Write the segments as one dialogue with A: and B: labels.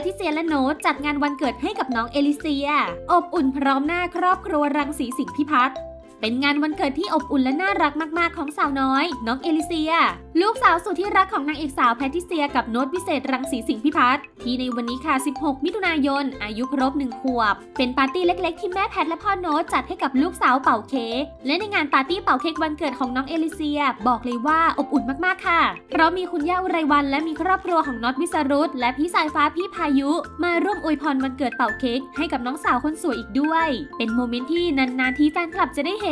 A: ทริเซียและโนตจัดงานวันเกิดให้กับน้องเอลิเซีย อบอุ่นพร้อมหน้าครอบครัวรังสีสิงพิพัฒน์ เป็นงานวันเกิดที่อบอุ่นและน่ารักมาก ๆ ของสาวน้อย น้องเอลิเซีย ลูกสาวสุดที่รักของนางเอกสาวแพทิเซียกับโน้ตวิเศษรังสีสิงห์พิพัฒน์ที่ในวันนี้ค่ะ 16 มิถุนายน อายุครบ 1 ขวบ เป็นปาร์ตี้เล็ก ๆ ที่แม่แพทและพ่อโน้ตจัดให้กับลูกสาวเป่าเค้กและในงานปาร์ตี้เป่าเค้กวันเกิดของน้องเอลิเซีย บอกเลยว่าอบอุ่นมาก ๆ ค่ะ เพราะมีคุณย่าอุไรวันและมีครอบครัวของน็อตวิสรุตและพี่สายฟ้าพี่พายุ มาร่วมอวยพรวันเกิดเป่าเค้กให้กับน้องสาวคนสวยอีกด้วย เป็นโมเมนต์ที่นานๆทีแฟนคลับจะได้เห็น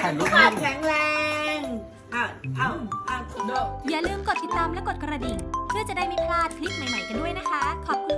B: ถ่ายรูป
C: สุขภาพแข็งแรงอ้าวอ้าวอ้าวโด
A: อย่าลืมกดติดตามและกดกระดิ่ง เพื่อจะได้ไม่พลาดคลิปใหม่ๆกันด้วยนะคะ ขอบคุณค่ะ